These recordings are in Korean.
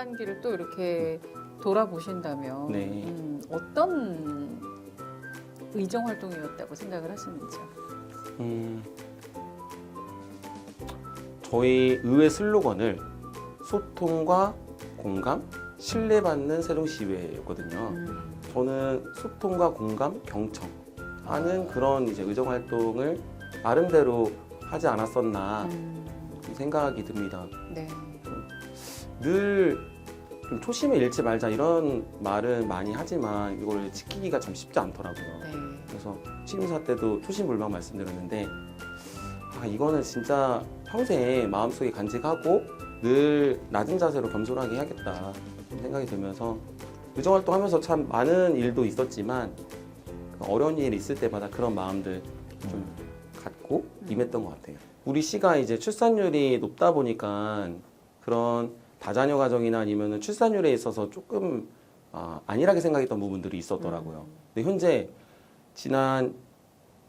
전반기를 또 이렇게 돌아보신다면 네. 음, 어떤 의정 활동이었다고 생각을 하시는지요? 음, 저희 의회 슬로건을 소통과 공감, 신뢰받는 세종시의회였거든요. 음, 저는 소통과 공감, 경청 하는 그런 이제 의정 활동을 나름대로 하지 않았었나 음, 생각이 듭니다. 네. 늘 좀 초심을 잃지 말자 이런 말은 많이 하지만 이걸 지키기가 참 쉽지 않더라고요. 네. 그래서 취임사 때도 초심불망 말씀드렸는데 아 이거는 진짜 평생 마음속에 간직하고 늘 낮은 자세로 겸손하게 해야겠다 생각이 들면서 의정 활동하면서 참 많은 일도 있었지만 어려운 일이 있을 때마다 그런 마음들 좀 갖고 임했던 것 같아요. 우리 시가 이제 출산율이 높다 보니까 그런 다자녀 가정이나 아니면 출산율에 있어서 조금 아, 안일하게 생각했던 부분들이 있었더라고요. 근데 현재 지난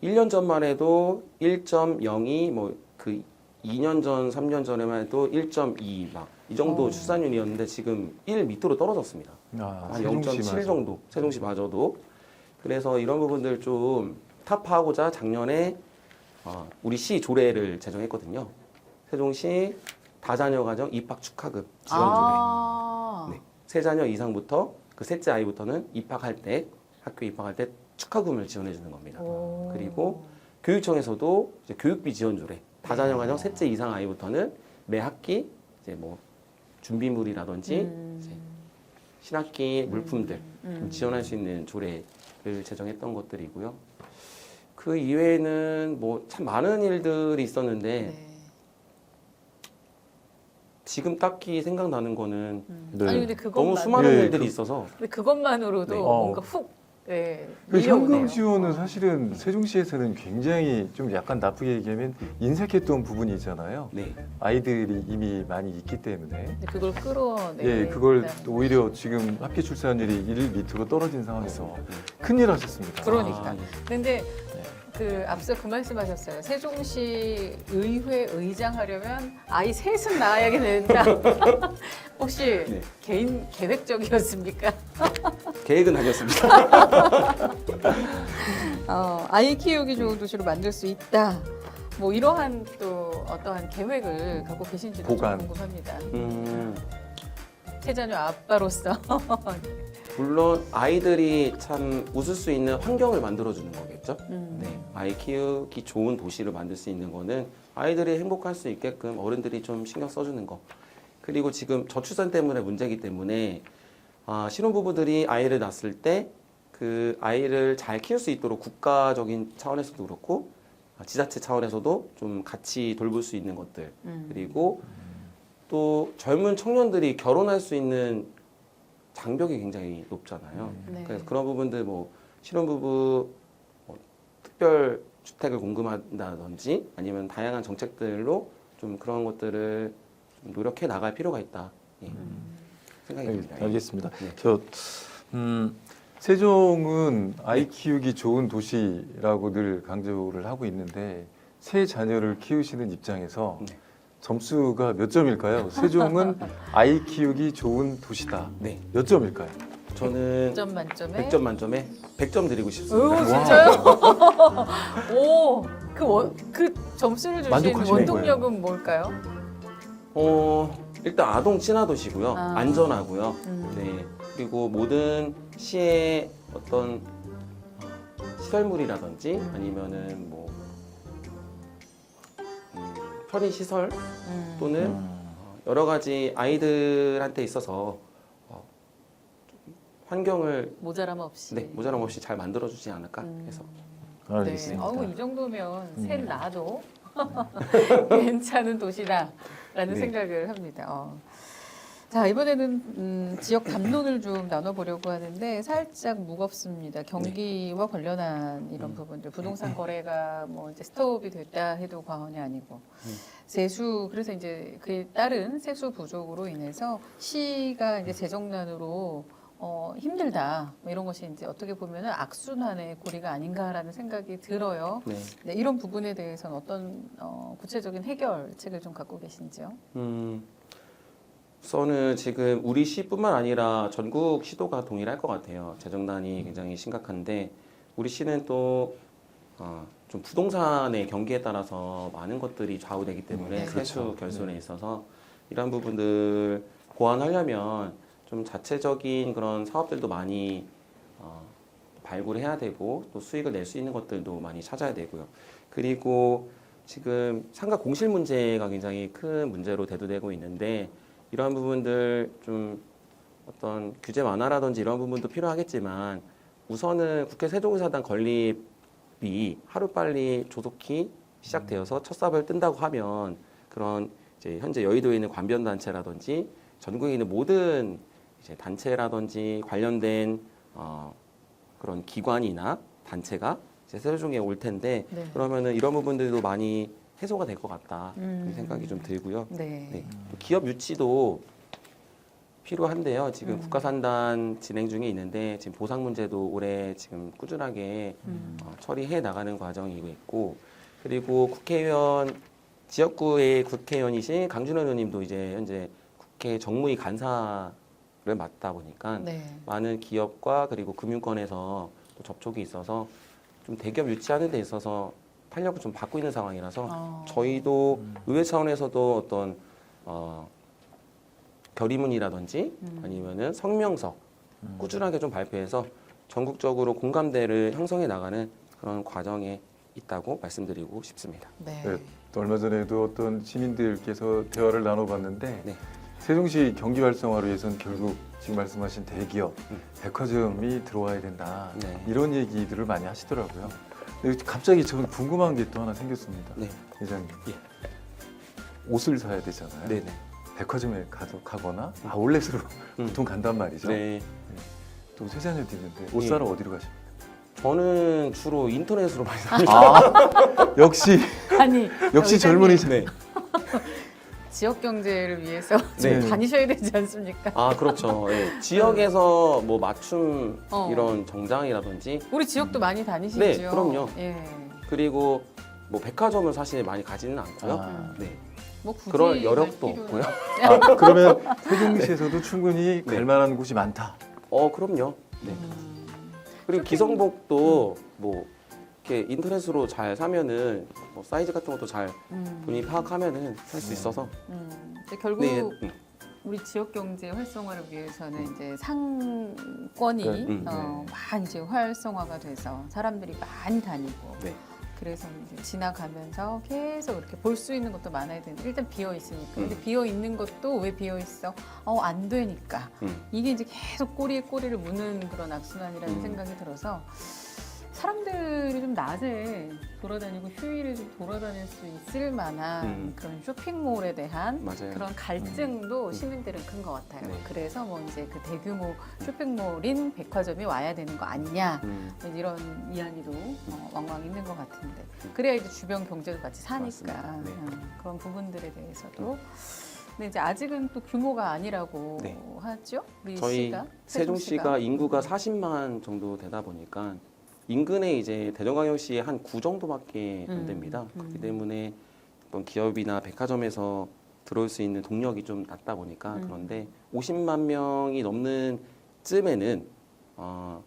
1년 전만 해도 1.02, 뭐 그 2년 전, 3년 전에만 해도 1.2 막 이 정도 어. 출산율이었는데 지금 1 밑으로 떨어졌습니다. 아, 한0.7 세종시마저. 정도 세종시마저도 그래서 이런 부분들 좀 타파하고자 작년에 어, 우리 시 조례를 제정했거든요. 세종시 다자녀 가정 입학 축하금 지원 조례. 아, 네. 세 자녀 이상부터 그 셋째 아이부터는 입학할 때 학교 입학할 때 축하금을 지원해 주는 겁니다. 오. 그리고 교육청에서도 이제 교육비 지원 조례 다자녀 가정 셋째 이상 아이부터는 매 학기 이제 뭐 준비물이라든지 음, 신학기 물품들 음. 좀 지원할 수 있는 조례를 제정했던 것들이고요. 그 이외에는 뭐 참 많은 일들이 있었는데 네. 지금 딱히 생각나는 거는 음. 네. 아니 근데 그것만 너무 수많은 예, 일들이 그- 있어서 근데 그것만으로도 네. 뭔가 어. 훅 네, 그 밀려오네요. 현금 지원은 사실은 세종시에서는 굉장히 좀 약간 나쁘게 얘기하면 인색했던 부분이 있잖아요. 네. 아이들이 이미 많이 있기 때문에. 근데 그걸 끌어내. 예, 그걸 오히려 지금 합계 출산율이 1 밑으로 떨어진 상황에서 큰일 하셨습니다. 그러니까. 아, 네. 근데 네. 그 앞서 그 말씀하셨어요. 세종시 의회 의장 하려면 아이 셋은 낳아야 된다. 혹시 네. 개인 계획적이었습니까? 계획은 아니었습니다. 어, 아이 키우기 좋은 도시로 만들 수 있다. 뭐 이러한 또 어떠한 계획을 갖고 계신지도 보관. 궁금합니다. 음, 세자녀 아빠로서 물론 아이들이 참 웃을 수 있는 환경을 만들어 주는 거겠죠. 음. 네, 아이 키우기 좋은 도시를 만들 수 있는 거는 아이들이 행복할 수 있게끔 어른들이 좀 신경 써주는 거. 그리고 지금 저출산 때문에 문제이기 때문에 아, 신혼부부들이 아이를 낳았을 때 그 아이를 잘 키울 수 있도록 국가적인 차원에서도 그렇고 아, 지자체 차원에서도 좀 같이 돌볼 수 있는 것들 음. 그리고 또 젊은 청년들이 결혼할 수 있는 장벽이 굉장히 높잖아요. 네. 그래서 그런 부분들 뭐 신혼부부 뭐 특별 주택을 공급한다든지 아니면 다양한 정책들로 좀 그런 것들을 좀 노력해 나갈 필요가 있다 예, 생각이 네, 듭니다. 알겠습니다. 네. 저 음, 세종은 아이 키우기 좋은 도시라고 늘 강조를 하고 있는데 새 자녀를 키우시는 입장에서 네. 점수가 몇 점일까요? 세종은 아이 키우기 좋은 도시다. 네, 몇 점일까요? 저는 100점 만점에 100점 만점에 100점 드리고 오 싶습니다. 진짜요? 오, 그, 원, 그 점수를 주신 만족하시는 원동력은 뭘까요? 어, 일단 아동 친화 도시고요. 아. 안전하고요. 음. 네. 그리고 모든 시의 어떤 시설물이라든지 아니면은 뭐 음, 편의 시설 음. 또는 어, 여러 가지 아이들한테 있어서 어, 좀 환경을 모자람 없이. 네, 모자람 없이 잘 만들어주지 않을까 음. 해서 네. 알겠습니다. 어우, 이 정도면 음. 셋 낳아도 괜찮은 도시다라는 네. 생각을 합니다. 어. 자 이번에는 음, 지역 담론을 좀 나눠보려고 하는데 살짝 무겁습니다. 경기와 관련한 이런 음. 부분들, 부동산 거래가 뭐 이제 스톱이 됐다 해도 과언이 아니고 음. 세수 그래서 이제 그에 따른 세수 부족으로 인해서 시가 이제 재정난으로 어, 힘들다 뭐 이런 것이 이제 어떻게 보면은 악순환의 고리가 아닌가라는 생각이 들어요. 네. 네, 이런 부분에 대해서는 어떤 어, 구체적인 해결책을 좀 갖고 계신지요? 음, 우선은 지금 우리 시뿐만 아니라 전국 시도가 동일할 것 같아요. 재정난이 굉장히 심각한데 우리 시는 또 어, 좀 부동산의 경기에 따라서 많은 것들이 좌우되기 때문에 네. 세수 그렇죠. 결손에 있어서 이런 부분들 보완하려면 좀 자체적인 그런 사업들도 많이 어, 발굴해야 되고 또 수익을 낼 수 있는 것들도 많이 찾아야 되고요. 그리고 지금 상가 공실 문제가 굉장히 큰 문제로 대두되고 있는데 이러한 부분들 좀 어떤 규제 완화라든지 이런 부분도 필요하겠지만 우선은 국회 세종의사당 건립이 하루빨리 조속히 시작되어서 첫 삽을 뜬다고 하면 그런 이제 현재 여의도에 있는 관변 단체라든지 전국에 있는 모든 이제 단체라든지 관련된 어, 그런 기관이나 단체가 이제 세종에 올 텐데 네. 그러면은 이런 부분들도 많이 해소가 될 것 같다 음. 이 생각이 좀 들고요. 네. 네. 또 기업 유치도 필요한데요. 지금 음. 국가산단 진행 중에 있는데 지금 보상 문제도 올해 지금 꾸준하게 음. 어, 처리해 나가는 과정이고 있고 그리고 국회의원 지역구의 국회의원이신 강준호 의원님도 이제 현재 국회 정무위 간사를 맡다 보니까 네. 많은 기업과 그리고 금융권에서 또 접촉이 있어서 좀 대기업 유치하는 데 있어서 탄력을 좀 받고 있는 상황이라서 어. 저희도 음. 의회 차원에서도 어떤 어, 결의문이라든지 음. 아니면은 성명서 음. 꾸준하게 좀 발표해서 전국적으로 공감대를 형성해 나가는 그런 과정에 있다고 말씀드리고 싶습니다. 네. 네. 또 얼마 전에도 어떤 시민들께서 대화를 나눠봤는데 네. 세종시 경기 활성화를 위해서는 결국 지금 말씀하신 대기업, 음. 백화점이 들어와야 된다 네. 이런 얘기들을 많이 하시더라고요. 갑자기 저는 궁금한 게 또 하나 생겼습니다. 네. 회장님, 예. 옷을 사야 되잖아요. 네네. 백화점에 가서 가거나 아울렛으로 음. 보통 간단 말이죠. 네. 또 세자녀도 있는데 옷 예. 사러 어디로 가십니까? 저는 주로 인터넷으로 많이 삽니다. 아 역시 아니 역시 의장님, 젊은이 네. 지역 경제를 위해서 네. 좀 다니셔야 되지 않습니까? 아 그렇죠. 예. 지역에서 뭐 맞춤 어. 이런 정장이라든지 우리 지역도 많이 다니시죠? 네, 그럼요. 예. 그리고 뭐 백화점을 사실 많이 가지는 않고요. 아. 네. 뭐 굳이 그럴 여력도 갈 필요는 없고요. 아, 그러면 세종시에서도 충분히 갈 네. 만한 곳이 많다. 어 그럼요. 네. 음. 그리고 기성복도 뭐 이렇게 인터넷으로 잘 사면은 뭐 사이즈 같은 것도 잘 음. 본인이 파악하면은 살수 네. 있어서 음. 근데 결국 네. 음. 우리 지역 경제 활성화를 위해서는 이제 상권이 음. 어, 많이 이제 활성화가 돼서 사람들이 많이 다니고 네. 그래서 이제 지나가면서 계속 이렇게 볼 수 있는 것도 많아야 되는데 일단 비어 있으니까 근데 음. 비어 있는 것도 왜 비어 있어? 어 안 되니까 음. 이게 이제 계속 꼬리에 꼬리를 무는 그런 악순환이라는 음. 생각이 들어서 사람들이 좀 낮에 돌아다니고 휴일에 좀 돌아다닐 수 있을 만한 음. 그런 쇼핑몰에 대한 맞아요. 그런 갈증도 음. 시민들은 큰 것 같아요. 네. 그래서 뭐 이제 그 대규모 쇼핑몰인 백화점이 와야 되는 거 아니냐 음. 뭐 이런 이야기도 어, 왕왕 있는 것 같은데 그래야 이제 주변 경제도 같이 사니까. 네. 음, 그런 부분들에 대해서도 근데 이제 아직은 또 규모가 아니라고 네. 하죠 우리 저희 시가 세종시가 인구가 40만 정도 되다 보니까 인근에 이제 대전광역시의 한 구 정도밖에 안 음, 됩니다. 음. 그렇기 때문에 어떤 기업이나 백화점에서 들어올 수 있는 동력이 좀 낮다 보니까 음. 그런데 50만 명이 넘는 쯤에는 어,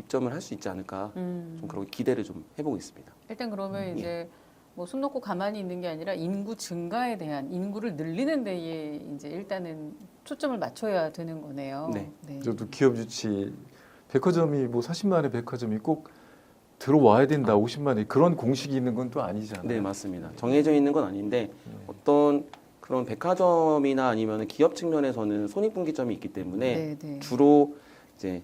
입점을 할 수 있지 않을까 음. 좀 그렇게 기대를 좀 해보고 있습니다. 일단 그러면 음, 예. 이제 뭐손 놓고 가만히 있는 게 아니라 인구 증가에 대한 인구를 늘리는 데에 이제 일단은 초점을 맞춰야 되는 거네요. 네. 저도 기업 유치 백화점이 뭐 40만의 백화점이 꼭 들어와야 된다 50만의 그런 공식이 있는 건 또 아니잖아요. 네 맞습니다. 정해져 있는 건 아닌데 네. 어떤 그런 백화점이나 아니면 기업 측면에서는 손익분기점이 있기 때문에 네, 네. 주로 이제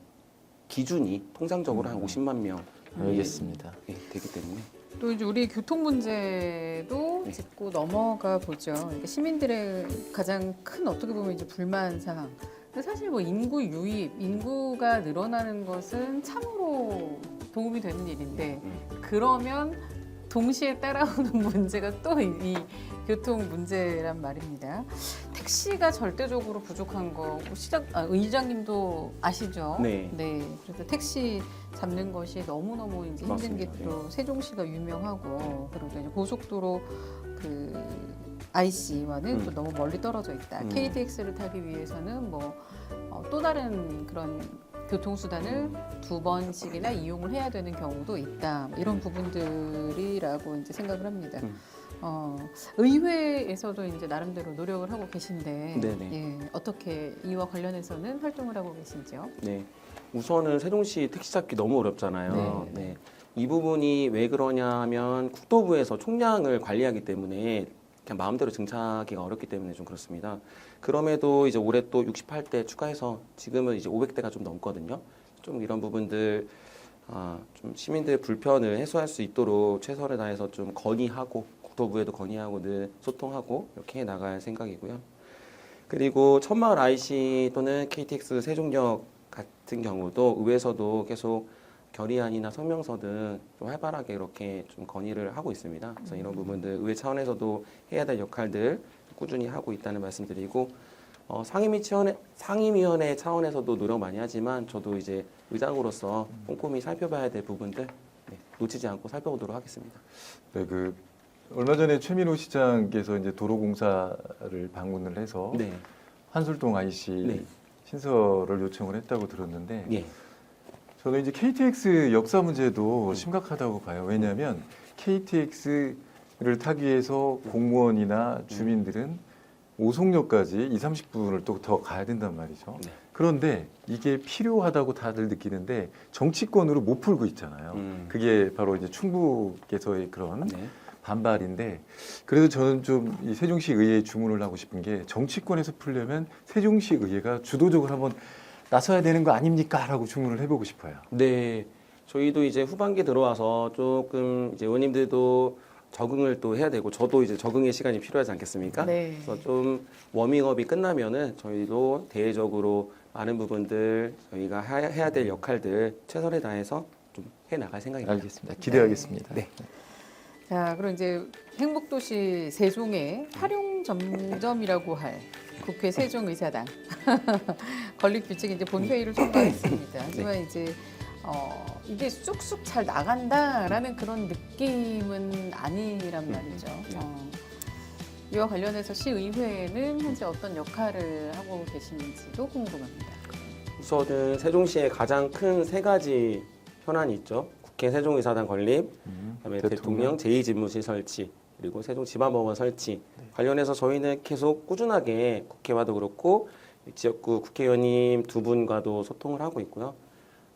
기준이 통상적으로 한 음. 50만 명 알겠습니다. 예, 되기 때문에 또 이제 우리 교통 문제도 네. 짚고 넘어가 보죠. 이게 시민들의 가장 큰 어떻게 보면 이제 불만 사항. 근데 사실 뭐 인구 유입, 인구가 늘어나는 것은 참으로 도움이 되는 일인데 음. 그러면 동시에 따라오는 문제가 또 이 교통 문제란 말입니다. 택시가 절대적으로 부족한 거뭐 시장 아, 의장님도 아시죠? 네. 그래서 택시 잡는 것이 너무 너무 이제 힘든 맞습니다. 게 또 세종시가 유명하고 그리고 이제 고속도로 그 IC와는 또 음. 너무 멀리 떨어져 있다. 음. KTX를 타기 위해서는 뭐또 다른 그런 교통수단을 두 번씩이나 이용을 해야 되는 경우도 있다. 뭐 이런 부분들이라고 이제 생각을 합니다. 음. 어, 의회에서도 이제 나름대로 노력을 하고 계신데. 예, 어떻게 이와 관련해서는 활동을 하고 계신지요? 네. 우선은 세종시 택시 잡기 너무 어렵잖아요. 네. 네. 이 부분이 왜 그러냐 하면 국토부에서 총량을 관리하기 때문에 그냥 마음대로 증차하기가 어렵기 때문에 좀 그렇습니다. 그럼에도 이제 올해 또 68대 추가해서 지금은 이제 500대가 좀 넘거든요. 좀 이런 부분들 아, 좀 시민들 불편을 해소할 수 있도록 최선을 다해서 좀 건의하고 국토부에도 건의하고 늘 소통하고 이렇게 해 나갈 생각이고요. 그리고 천마을 IC 또는 KTX 세종역 같은 경우도 의회에서도 계속 결의안이나 성명서 등 좀 활발하게 이렇게 좀 건의를 하고 있습니다. 그래서 이런 부분들 의회 차원에서도 해야 될 역할들 꾸준히 하고 있다는 말씀드리고 어, 상임위 차원에, 상임위원회 차원에서도 노력 많이 하지만 저도 이제 의장으로서 꼼꼼히 살펴봐야 될 부분들 네, 놓치지 않고 살펴보도록 하겠습니다. 네, 그 얼마 전에 최민호 시장께서 이제 도로공사를 방문을 해서 네, 한술동 IC 네. 신설을 요청을 했다고 들었는데 예, 저는 이제 KTX 역사 음. 문제도 심각하다고 봐요. 왜냐하면 KTX를 타기 위해서 공무원이나 음. 주민들은 오송역까지 2, 30분을 또 더 가야 된단 말이죠. 네. 그런데 이게 필요하다고 다들 느끼는데 정치권으로 못 풀고 있잖아요. 음. 그게 바로 이제 충북에서의 그런 네, 반발인데 그래서 저는 좀 이 세종시 의회에 주문을 하고 싶은 게 정치권에서 풀려면 세종시 의회가 주도적으로 한번 나서야 되는 거 아닙니까?라고 주문을 해보고 싶어요. 네, 저희도 이제 후반기 들어와서 조금 이제 의원님들도 적응을 또 해야 되고 저도 이제 적응의 시간이 필요하지 않겠습니까? 네. 그래서 좀 워밍업이 끝나면은 저희도 대외적으로 많은 부분들 저희가 하- 해야 될 역할들 최선을 다해서 좀 해 나갈 생각입니다. 알겠습니다. 기대하겠습니다. 네. 자, 그럼 이제 행복도시 세종의 활용 점점이라고 할 국회 세종의사당 건립 규칙 이제 본회의를 통과했습니다. 하지만 이제 어, 이게 쑥쑥 잘 나간다라는 그런 느낌은 아니란 말이죠. 어, 이와 관련해서 시의회는 현재 어떤 역할을 하고 계시는지도 궁금합니다. 우선은 세종시에 가장 큰 세 가지 현안이 있죠. 국회 세종의사당 건립, 음, 그다음에 대통령 제2집무실 설치 그리고 세종 지방법원 설치 관련해서 저희는 계속 꾸준하게 국회와도 그렇고 지역구 국회의원님 두 분과도 소통을 하고 있고요.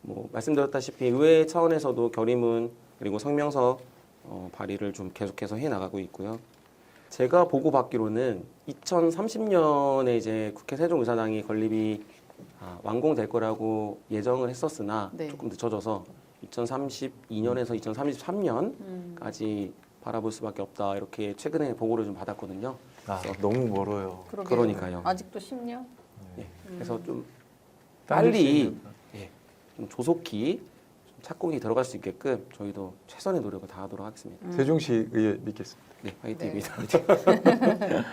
뭐 말씀드렸다시피 의회 차원에서도 결의문 그리고 성명서 어, 발의를 좀 계속해서 해 나가고 있고요. 제가 보고 받기로는 2030년에 이제 국회 세종의사당이 건립이 아, 완공될 거라고 예정을 했었으나 네. 조금 늦춰져서 2032년에서 2033년 음, 까지 바라볼 수밖에 없다 이렇게 최근에 보고를 좀 받았거든요. 아, 너무 멀어요. 그러게요. 그러니까요. 아직도 10년? 예, 그래서 좀, 따를 수 빨리 있는- 좀 조속히 좀 착공이 들어갈 수 있게끔 저희도 최선의 노력을 다하도록 하겠습니다. 세종시 의회 믿겠습니다. 네, 화이팅입니다.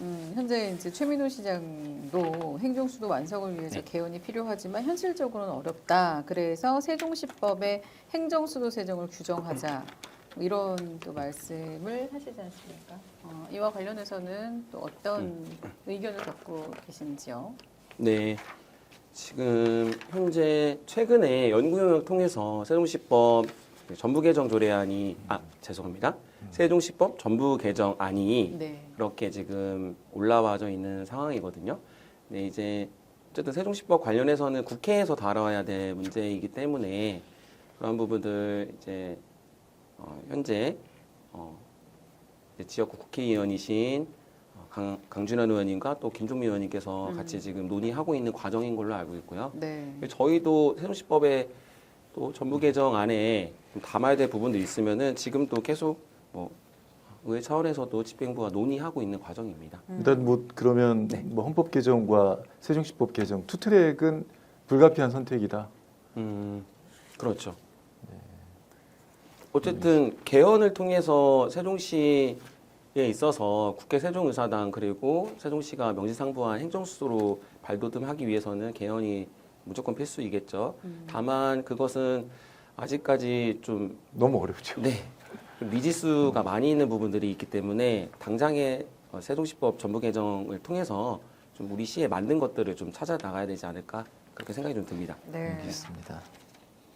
음, 현재 이제 최민호 시장도 행정수도 완성을 위해서 네. 개헌이 필요하지만 현실적으로는 어렵다. 그래서 세종시법에 행정수도 세정을 규정하자. 뭐 이런 또 말씀을 하시지 않습니까? 어, 이와 관련해서는 또 어떤 음. 의견을 갖고 계신지요? 네, 지금 현재 최근에 연구용을 통해서 세종시법 전부 개정 조례안이 아 죄송합니다. 세종시법 전부 개정안이 네. 그렇게 지금 올라와져 있는 상황이거든요. 네, 이제 어쨌든 세종시법 관련해서는 국회에서 다뤄야 될 문제이기 때문에 그런 부분들 이제 어, 현재 어, 이제 지역구 국회의원이신 어, 강, 강준현 의원님과 또 김종민 의원님께서 음. 같이 지금 논의하고 있는 과정인 걸로 알고 있고요. 네. 저희도 세종시법에 또 전부 개정 안에 좀 담아야 될 부분들이 있으면은 지금도 계속 뭐 의회 차원에서도 집행부가 논의하고 있는 과정입니다. 음. 일단 뭐 그러면 네. 뭐 헌법 개정과 세종시법 개정 투 트랙은 불가피한 선택이다. 음, 그렇죠. 어쨌든 개헌을 통해서 세종시에 있어서 국회 세종의사당 그리고 세종시가 명시상부한 행정수도로 발돋움하기 위해서는 개헌이 무조건 필수이겠죠. 음. 다만 그것은 아직까지 좀 너무 어렵죠. 네. 미지수가 많이 있는 부분들이 있기 때문에 당장의 어, 세종시법 전부 개정을 통해서 좀 우리 시에 맞는 것들을 좀 찾아 나가야 되지 않을까 그렇게 생각이 좀 듭니다. 네. 알겠습니다.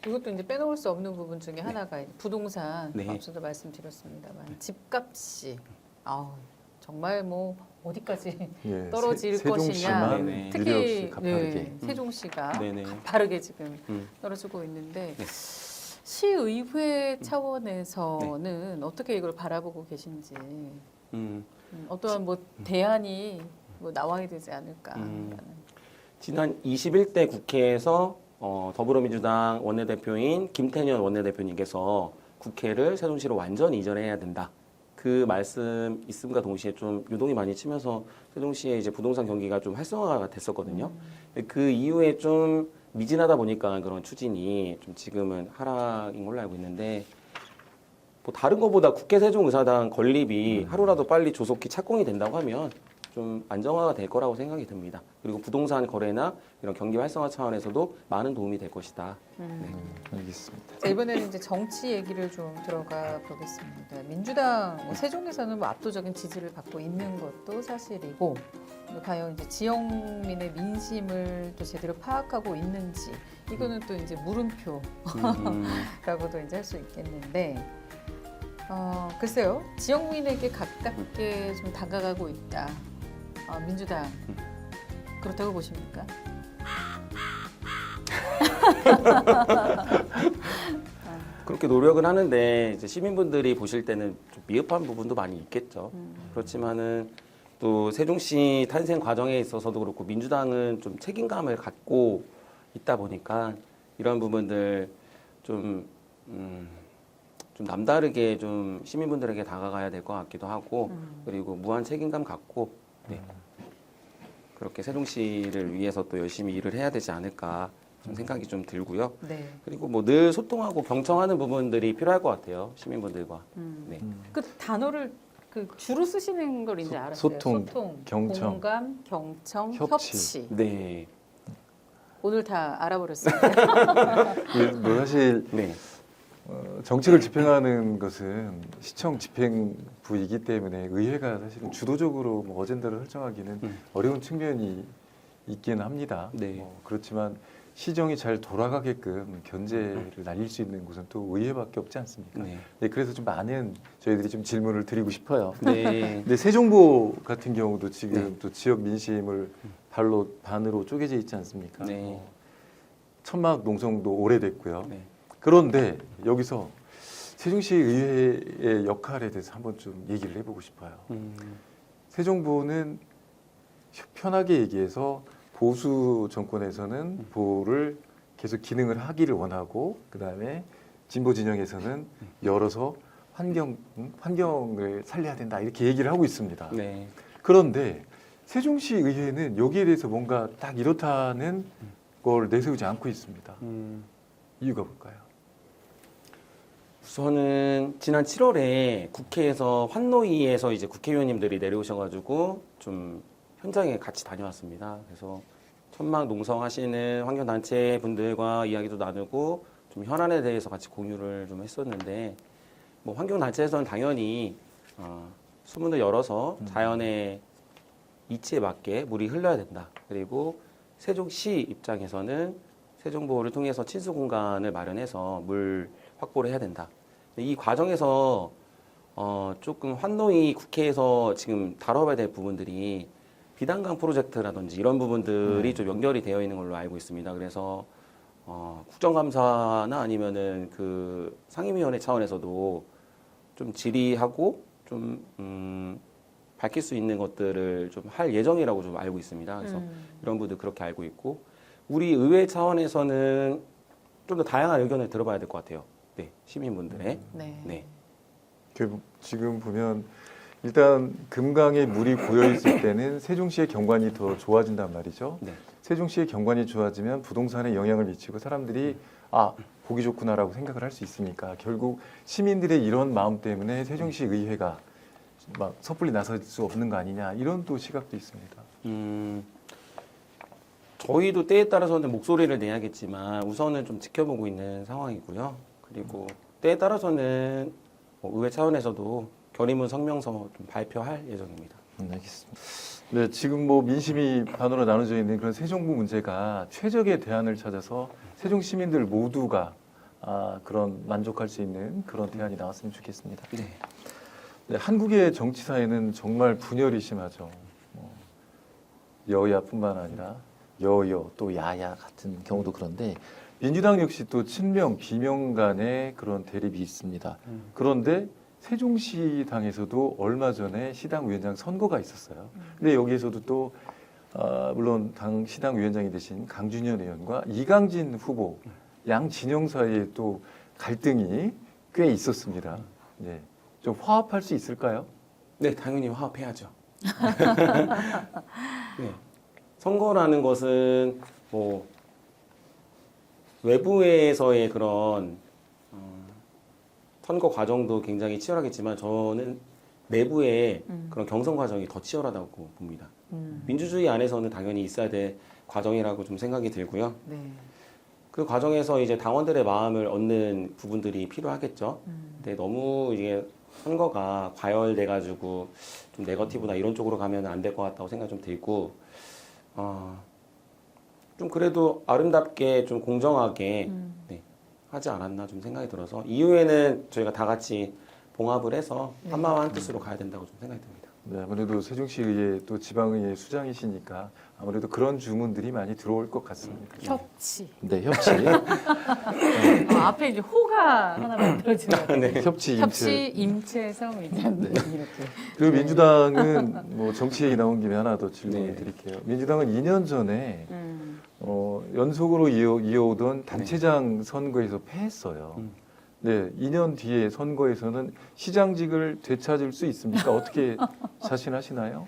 이것도 이제 빼놓을 수 없는 부분 중에 하나가 부동산 네. 앞서도 말씀드렸습니다만 집값이 아우 정말 뭐 어디까지 예, 떨어질 세- 것이냐. 세종시만 네네. 특히 유례없이 가파르게. 네, 세종시가 네네. 가파르게 지금 음. 떨어지고 있는데 네. 시의회 차원에서는 어떻게 이걸 바라보고 계신지 음, 음, 어떠한 뭐 대안이 뭐 나와야 되지 않을까. 음. 지난 21대 국회에서 어, 더불어민주당 원내대표인 김태년 원내대표님께서 국회를 세종시로 완전히 이전해야 된다. 그 말씀 있음과 동시에 좀 유동이 많이 치면서 세종시의 이제 부동산 경기가 좀 활성화가 됐었거든요. 그 이후에 좀 미진하다 보니까 그런 추진이 좀 지금은 하락인 걸로 알고 있는데 뭐 다른 것보다 국회 세종의사당 건립이 하루라도 빨리 조속히 착공이 된다고 하면 좀 안정화가 될 거라고 생각이 듭니다. 그리고 부동산 거래나 이런 경기 활성화 차원에서도 많은 도움이 될 것이다. 음. 네. 음, 알겠습니다. 자, 이번에는 이제 정치 얘기를 좀 들어가 보겠습니다. 민주당 뭐 세종에서는 뭐 압도적인 지지를 받고 있는 것도 사실이고 또 과연 이제 지역민의 민심을 또 제대로 파악하고 있는지 이거는 또 이제 물음표라고도 음, 이제 할 수 있겠는데 어, 글쎄요 지역민에게 가깝게 좀 다가가고 있다. 어, 민주당 그렇다고 보십니까? 그렇게 노력은 하는데 이제 시민분들이 보실 때는 좀 미흡한 부분도 많이 있겠죠. 음. 그렇지만은 또 세종시 탄생 과정에 있어서도 그렇고 민주당은 좀 책임감을 갖고 있다 보니까 이런 부분들 좀, 음, 좀 남다르게 좀 시민분들에게 다가가야 될 것 같기도 하고 음. 그리고 무한 책임감 갖고 네. 그렇게 세종시를 위해서 또 열심히 일을 해야 되지 않을까 좀 생각이 좀 들고요. 네. 그리고 뭐 늘 소통하고 경청하는 부분들이 필요할 것 같아요 시민분들과. 음. 네. 음. 그 단어를 그 주로 쓰시는 걸 이제 소- 알았어요. 소통, 경청, 공감, 경청, 협치. 협치. 네. 오늘 다 알아버렸습니다. 예, 뭐 사실 네. 어, 정책을 집행하는 것은 시청 집행부이기 때문에 의회가 사실은 주도적으로 뭐 어젠다를 설정하기는 음. 어려운 측면이 있긴 합니다. 네. 뭐 그렇지만 시정이 잘 돌아가게끔 견제를 날릴 수 있는 곳은 또 의회밖에 없지 않습니까? 네. 네, 그래서 좀 많은 저희들이 좀 질문을 드리고 싶어요. 네. 근데 세종보 같은 경우도 지금 네. 또 지역 민심을 발로 반으로 쪼개져 있지 않습니까? 네. 어, 천막 농성도 오래됐고요. 네. 그런데 여기서 세종시 의회의 역할에 대해서 한번 좀 얘기를 해보고 싶어요. 음, 세종보는 편하게 얘기해서 보수 정권에서는 보를 계속 기능을 하기를 원하고 그 다음에 진보 진영에서는 열어서 환경 음, 환경을 살려야 된다 이렇게 얘기를 하고 있습니다. 네. 그런데 세종시 의회는 여기에 대해서 뭔가 딱 이렇다는 걸 내세우지 않고 있습니다. 음, 이유가 뭘까요? 우선은 지난 7월에 국회에서 환노위에서 이제 국회의원님들이 내려오셔가지고 좀 현장에 같이 다녀왔습니다. 그래서 천막 농성하시는 환경단체 분들과 이야기도 나누고 좀 현안에 대해서 같이 공유를 좀 했었는데 뭐 환경단체에서는 당연히 어, 수문을 열어서 음. 자연의 이치에 맞게 물이 흘러야 된다. 그리고 세종시 입장에서는 세종보호를 통해서 친수 공간을 마련해서 물 확보를 해야 된다. 이 과정에서 어, 조금 환노위 국회에서 지금 다뤄봐야 될 부분들이 비단강 프로젝트라든지 이런 부분들이 네. 좀 연결이 되어 있는 걸로 알고 있습니다. 그래서 어, 국정감사나 아니면은 그 상임위원회 차원에서도 좀 질의하고 좀 음, 밝힐 수 있는 것들을 좀 할 예정이라고 좀 알고 있습니다. 그래서 음. 이런 분들 그렇게 알고 있고 우리 의회 차원에서는 좀 더 다양한 의견을 들어봐야 될 것 같아요. 네, 시민분들의. 네. 네. 그 지금 보면 일단 금강에 물이 고여 있을 때는 세종시의 경관이 더 좋아진단 말이죠. 네. 세종시의 경관이 좋아지면 부동산에 영향을 미치고 사람들이 아 보기 좋구나라고 생각을 할 수 있으니까 결국 시민들의 이런 마음 때문에 세종시 의회가 막 섣불리 나설 수 없는 거 아니냐 이런 또 시각도 있습니다. 음, 저희도 때에 따라서는 목소리를 내야겠지만 우선은 좀 지켜보고 있는 상황이고요. 그리고 때에 따라서는 뭐 의회 차원에서도 결의문 성명서 좀 발표할 예정입니다. 음, 알겠습니다. 네, 지금 뭐 민심이 반으로 나눠져 있는 그런 세종부 문제가 최적의 대안을 찾아서 세종 시민들 모두가 아, 그런 만족할 수 있는 그런 대안이 나왔으면 좋겠습니다. 네. 네, 한국의 정치사에는 정말 분열이 심하죠. 뭐 여야뿐만 아니라 여여 또 야야 같은 경우도 그런데 민주당 역시 또 친명 비명 간의 그런 대립이 있습니다. 음. 그런데 세종시당에서도 얼마 전에 시당 위원장 선거가 있었어요. 근데 여기에서도 또 아, 물론 당 시당 위원장이 되신 강준현 의원과 이강진 후보 양 진영 사이에 또 갈등이 꽤 있었습니다. 네. 좀 화합할 수 있을까요? 네, 당연히 화합해야죠. 네. 선거라는 것은 뭐 외부에서의 그런 어, 선거 과정도 굉장히 치열하겠지만 저는 내부의 음. 그런 경선 과정이 더 치열하다고 봅니다. 음. 민주주의 안에서는 당연히 있어야 될 과정이라고 좀 생각이 들고요. 네. 그 과정에서 이제 당원들의 마음을 얻는 부분들이 필요하겠죠. 음. 근데 너무 이게 선거가 과열돼 가지고 좀 네거티브나 이런 쪽으로 가면 안 될 것 같다고 생각 좀 들고 어, 좀 그래도 아름답게 좀 공정하게 음. 네, 하지 않았나 좀 생각이 들어서 이후에는 저희가 다 같이 봉합을 해서 네. 한마음 한 뜻으로 가야 된다고 좀 생각이 듭니다. 네, 아무래도 세종시의회 또 지방의회 수장이시니까 아무래도 그런 주문들이 많이 들어올 것 같습니다. 협치. 네, 협치, 어, 앞에 이제 호가 하나 만들어지는 것 같아요. 네. 협치, 협치, 임체. 임채성 이전 네. 이렇게. 그리고 민주당은 뭐 정치 얘기 나온 김에 하나 더 질문을 네. 드릴게요. 민주당은 2년 전에 음. 어, 연속으로 이어, 이어오던 단체장 선거에서 패했어요. 음. 네, 2년 뒤에 선거에서는 시장직을 되찾을 수 있습니까? 어떻게 자신하시나요?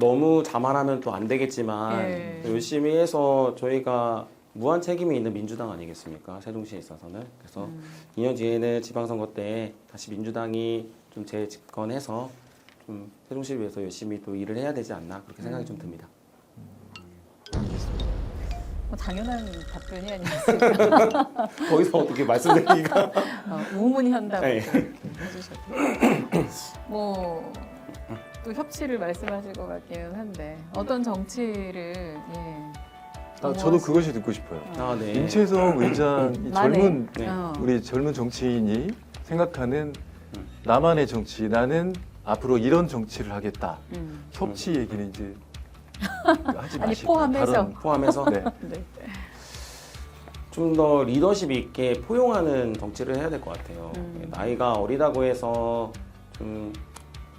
너무 자만하면 또 안 되겠지만 예. 열심히 해서 저희가 무한 책임이 있는 민주당 아니겠습니까? 세종시에 있어서는 그래서 음. 2년 뒤에는 지방선거 때 다시 민주당이 좀 재집권해서 좀 세종시를 위해서 열심히 또 일을 해야 되지 않나 그렇게 생각이 좀 듭니다. 뭐 당연한 답변이 아니었을까. 거기서 어떻게 말씀드리기가 어, 우문현답 네. 해주셨고. 뭐. 또 협치를 말씀하실 것 같기는 한데 어떤 정치를 예. 아, 저도 그것이 듣고 싶어요. 아, 네. 임채성 의장 이 만에. 젊은 네. 어. 우리 젊은 정치인이 생각하는 음. 나만의 정치, 나는 앞으로 이런 정치를 하겠다. 음. 협치 얘기는 이제 하지 아니, 마시고 포함해서. 다른- 포함해서 네. 네. 좀 더 리더십 있게 포용하는 정치를 해야 될 것 같아요. 음. 나이가 어리다고 해서 좀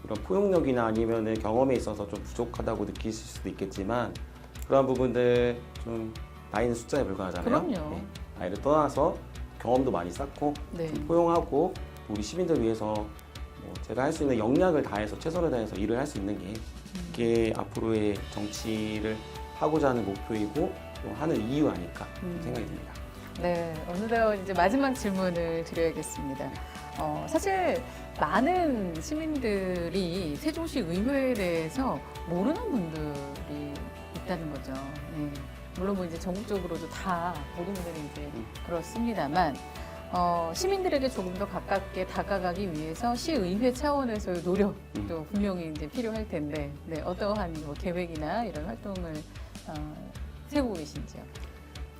이런 포용력이나 아니면은 경험에 있어서 좀 부족하다고 느끼실 수도 있겠지만 그런 부분들 좀 나이는 숫자에 불과하잖아요. 그럼요. 나이를 떠나서 경험도 많이 쌓고 네. 포용하고 우리 시민들 위해서 뭐 제가 할 수 있는 역량을 다해서 최선을 다해서 일을 할 수 있는 게 이게 앞으로의 정치를 하고자 하는 목표이고 또 하는 이유 아닐까 음. 생각이 듭니다. 네, 어느덧 이제 마지막 질문을 드려야겠습니다. 어, 사실 많은 시민들이 세종시 의회에 대해서 모르는 분들이 있다는 거죠. 네. 물론 뭐 이제 전국적으로도 다 모든 분들이 이제 음. 그렇습니다만 어, 시민들에게 조금 더 가깝게 다가가기 위해서 시의회 차원에서의 노력도 음. 분명히 이제 필요할 텐데 네, 어떠한 뭐 계획이나 이런 활동을 어, 세우고 계신지요?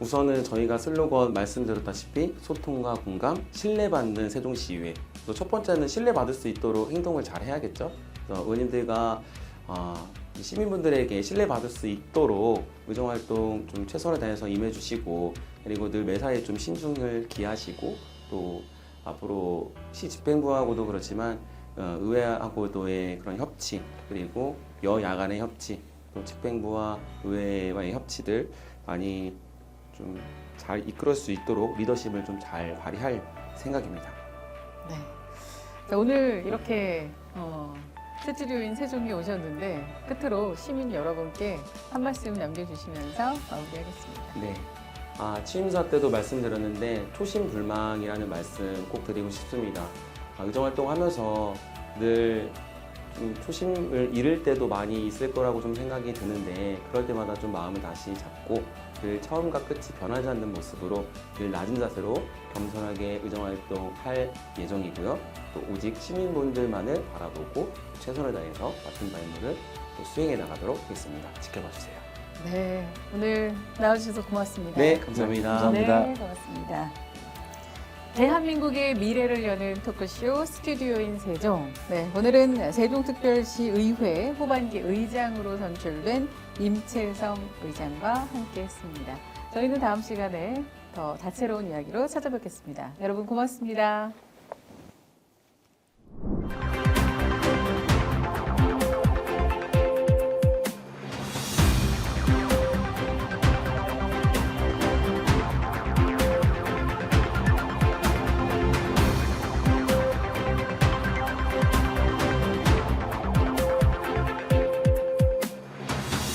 우선은 저희가 슬로건 말씀드렸다시피 소통과 공감, 신뢰받는 세종시의회. 또첫 번째는 신뢰받을 수 있도록 행동을 잘 해야겠죠. 그래서 의원님들과 어, 이 시민분들에게 신뢰받을 수 있도록 의정활동 좀 최선을 다해서 임해주시고 그리고 늘 매사에 좀 신중을 기하시고 또 앞으로 시 집행부하고도 그렇지만 어, 의회하고도의 그런 협치 그리고 여야 간의 협치 또 집행부와 의회와의 협치들 많이 좀 잘 이끌을 수 있도록 리더십을 좀 잘 발휘할 생각입니다. 네. 자, 오늘 이렇게 어, 세지류인 세종에 오셨는데 끝으로 시민 여러분께 한 말씀 남겨주시면서 마무리하겠습니다. 네. 아, 취임사 때도 말씀드렸는데 초심 불망이라는 말씀 꼭 드리고 싶습니다. 아, 의정 활동 하면서 늘좀 초심을 잃을 때도 많이 있을 거라고 좀 생각이 드는데 그럴 때마다 좀 마음을 다시 잡고 그 처음과 끝이 변하지 않는 모습으로 늘 낮은 자세로 겸손하게 의정활동할 예정이고요. 또 오직 시민분들만을 바라보고 최선을 다해서 맡은 바 임무를 또 수행해 나가도록 하겠습니다. 지켜봐 주세요. 네, 오늘 나와주셔서 고맙습니다. 네, 감사합니다. 네, 감사합니다. 네, 고맙습니다. 대한민국의 미래를 여는 토크쇼 스튜디오인 세종. 네, 오늘은 세종특별시 의회 후반기 의장으로 선출된 임채성 의장과 함께했습니다. 저희는 다음 시간에 더 다채로운 이야기로 찾아뵙겠습니다. 여러분 고맙습니다.